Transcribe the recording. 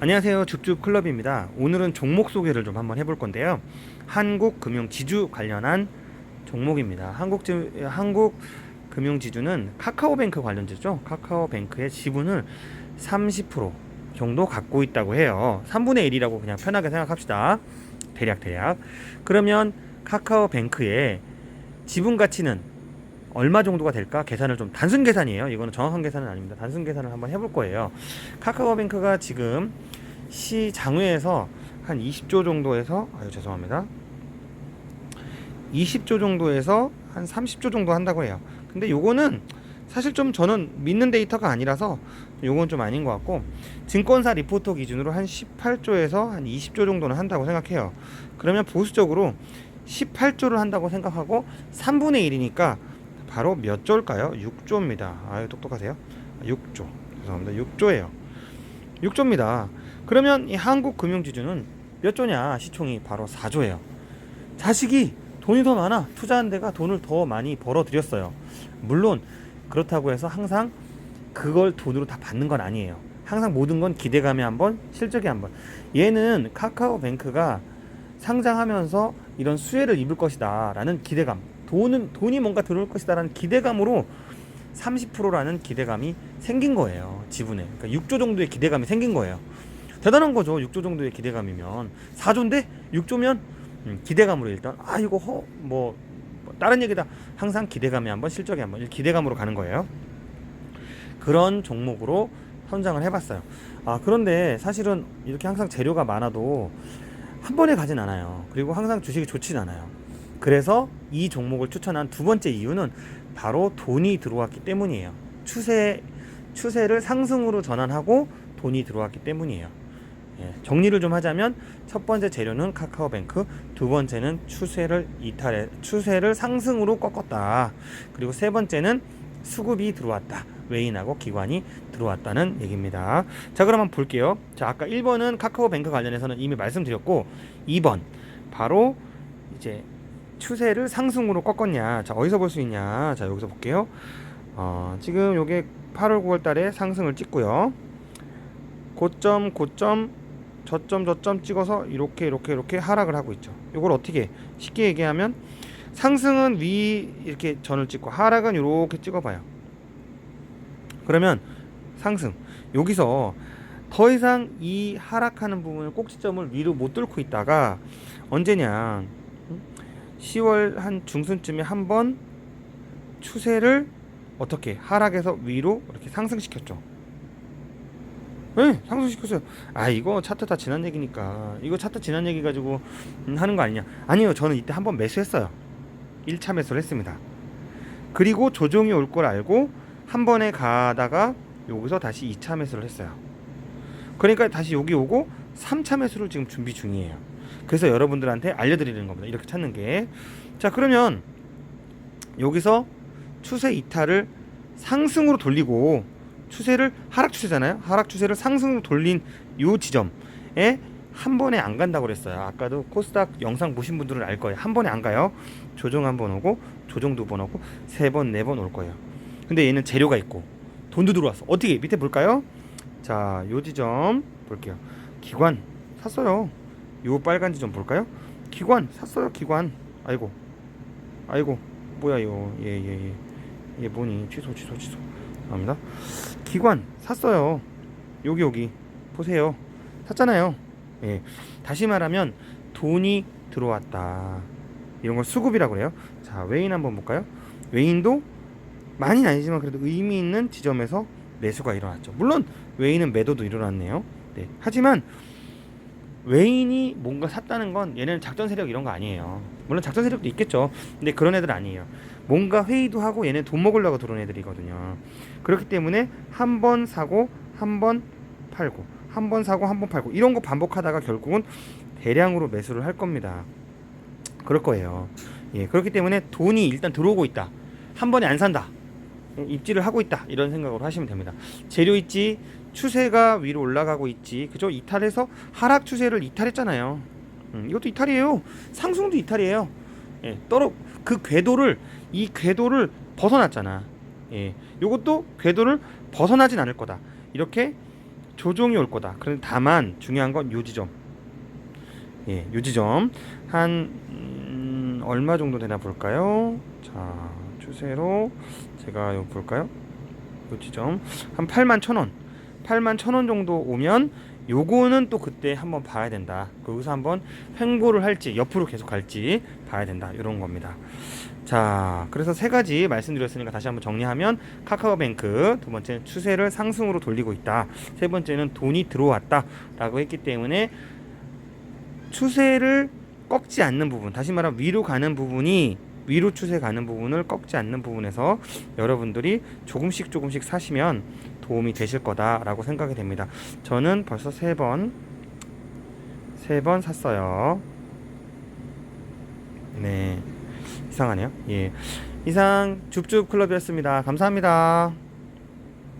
안녕하세요. 줍줍 클럽입니다. 오늘은 종목 소개를 좀 한번 해볼 건데요. 한국 금융 지주 관련한 종목입니다. 한국 한국 금융 지주는 카카오뱅크 관련주죠. 카카오뱅크의 지분을 30% 정도 갖고 있다고 해요. 3분의 1이라고 그냥 편하게 생각합시다. 대략 대략. 그러면 카카오뱅크의 지분 가치는 얼마 정도가 될까 계산을 좀 단순 계산이에요. 이거는 정확한 계산은 아닙니다. 단순 계산을 한번 해볼 거예요. 카카오뱅크가 지금 시장외에서 한 20조 정도에서 아유 죄송합니다. 20조 정도에서 한 30조 정도 한다고 해요. 근데 요거는 사실 좀 저는 믿는 데이터가 아니라서 요건 좀 아닌 것 같고 증권사 리포터 기준으로 한 18조에서 한 20조 정도는 한다고 생각해요. 그러면 보수적으로 18조를 한다고 생각하고 3분의 1이니까 바로 몇 조일까요? 6조입니다. 아유 똑똑하세요. 6조. 죄송합니다. 6조예요. 6조입니다. 그러면 이 한국 금융 지주는 몇 조냐? 시총이 바로 4조예요. 자식이 돈이 더 많아. 투자한 데가 돈을 더 많이 벌어 들였어요. 물론 그렇다고 해서 항상 그걸 돈으로 다 받는 건 아니에요. 항상 모든 건 기대감에 한번, 실적에 한번. 얘는 카카오뱅크가 상장하면서 이런 수혜를 입을 것이다라는 기대감. 돈은 돈이 뭔가 들어올 것이다라는 기대감으로 30%라는 기대감이 생긴 거예요. 지분에. 그러니까 6조 정도의 기대감이 생긴 거예요. 대단한 거죠. 6조 정도의 기대감이면 4조인데 6조면 음, 기대감으로 일단 아 이거 허, 뭐, 뭐 다른 얘기다. 항상 기대감이 한번 실적에 한번 기대감으로 가는 거예요. 그런 종목으로 선정을 해봤어요. 아 그런데 사실은 이렇게 항상 재료가 많아도 한 번에 가진 않아요. 그리고 항상 주식이 좋진 않아요. 그래서 이 종목을 추천한 두 번째 이유는 바로 돈이 들어왔기 때문이에요. 추세 추세를 상승으로 전환하고 돈이 들어왔기 때문이에요. 예, 정리를 좀 하자면 첫 번째 재료는 카카오뱅크, 두 번째는 추세를 이탈해 추세를 상승으로 꺾었다. 그리고 세 번째는 수급이 들어왔다. 외인하고 기관이 들어왔다는 얘기입니다. 자, 그러면 볼게요. 자, 아까 1번은 카카오뱅크 관련해서는 이미 말씀드렸고 2번 바로 이제 추세를 상승으로 꺾었냐. 자, 어디서 볼 수 있냐. 자, 여기서 볼게요. 어, 지금 요게 8월 9월 달에 상승을 찍고요. 고점 고점 저점 저점 찍어서 이렇게 이렇게 이렇게 하락을 하고 있죠. 이걸 어떻게 쉽게 얘기하면 상승은 위 이렇게 전을 찍고 하락은 이렇게 찍어봐요. 그러면 상승 여기서 더 이상 이 하락하는 부분을 꼭지점을 위로 못 뚫고 있다가 언제냐 10월 한 중순쯤에 한 번 추세를 어떻게 하락해서 위로 이렇게 상승시켰죠. 네, 상승시켰어요. 아 이거 차트 다 지난 얘기니까 이거 차트 지난 얘기 가지고 음, 하는 거 아니냐? 아니요, 저는 이때 한번 매수했어요. 1차 매수를 했습니다. 그리고 조정이 올 걸 알고 한 번에 가다가 여기서 다시 2차 매수를 했어요. 그러니까 다시 여기 오고 3차 매수를 지금 준비 중이에요. 그래서 여러분들한테 알려드리는 겁니다. 이렇게 찾는 게. 자, 그러면 여기서 추세 이탈을 상승으로 돌리고 추세를 하락 추세잖아요. 하락 추세를 상승으로 돌린 요 지점에 한 번에 안 간다고 그랬어요. 아까도 코스닥 영상 보신 분들은 알 거예요. 한 번에 안 가요. 조정 한 번 오고 조정 두 번 오고 세 번 네 번 올 거예요. 근데 얘는 재료가 있고 돈도 들어왔어. 어떻게 밑에 볼까요? 자, 요 지점 볼게요. 기관 샀어요. 요 빨간 지점 볼까요? 기관 샀어요. 기관. 아이고. 아이고. 뭐야 이거. 예, 예, 예. 얘 뭐니? 취소, 취소, 취소. 감사합니다. 기관 샀어요. 여기 여기 보세요. 샀잖아요. 예. 다시 말하면 돈이 들어왔다. 이런 걸 수급이라고 그래요. 자, 외인 한번 볼까요? 외인도 많이는 아니지만 그래도 의미 있는 지점에서 매수가 일어났죠. 물론 외인은 매도도 일어났네요. 네. 하지만 외인이 뭔가 샀다는 건 얘네는 작전 세력 이런 거 아니에요. 물론 작전 세력도 있겠죠. 근데 그런 애들 아니에요. 뭔가 회의도 하고 얘네 돈 먹으려고 들어온 애들이거든요. 그렇기 때문에 한 번 사고 한 번 팔고 한 번 사고 한 번 팔고 이런 거 반복하다가 결국은 대량으로 매수를 할 겁니다. 그럴 거예요. 예, 그렇기 때문에 돈이 일단 들어오고 있다. 한 번에 안 산다. 예, 입지를 하고 있다. 이런 생각으로 하시면 됩니다. 재료 있지, 추세가 위로 올라가고 있지. 그죠? 이탈해서 하락 추세를 이탈했잖아요. 음, 이것도 이탈이에요. 상승도 이탈이에요. 예, 떨어 그 궤도를 이 궤도를 벗어났잖아. 예, 이것도 궤도를 벗어나진 않을 거다. 이렇게 조정이 올 거다. 그런데 다만 중요한 건 요 지점. 예, 요 지점 한 음, 얼마 정도 되나 볼까요? 자, 추세로 제가 요 볼까요? 요 지점 한 8만 1,000원. 8만 1,000원 정도 오면 요거는 또 그때 한번 봐야 된다. 거기서 한번 횡보를 할지 옆으로 계속 갈지 봐야 된다. 이런 겁니다. 자, 그래서 세 가지 말씀드렸으니까 다시 한번 정리하면 카카오뱅크 두 번째는 추세를 상승으로 돌리고 있다. 세 번째는 돈이 들어왔다라고 했기 때문에 추세를 꺾지 않는 부분, 다시 말하면 위로 가는 부분이 위로 추세 가는 부분을 꺾지 않는 부분에서 여러분들이 조금씩 조금씩 사시면 도움이 되실 거다라고 생각이 됩니다. 저는 벌써 세 번, 세 번 샀어요. 네. 이상하네요. 예. 이상 줍줍 클럽이었습니다. 감사합니다.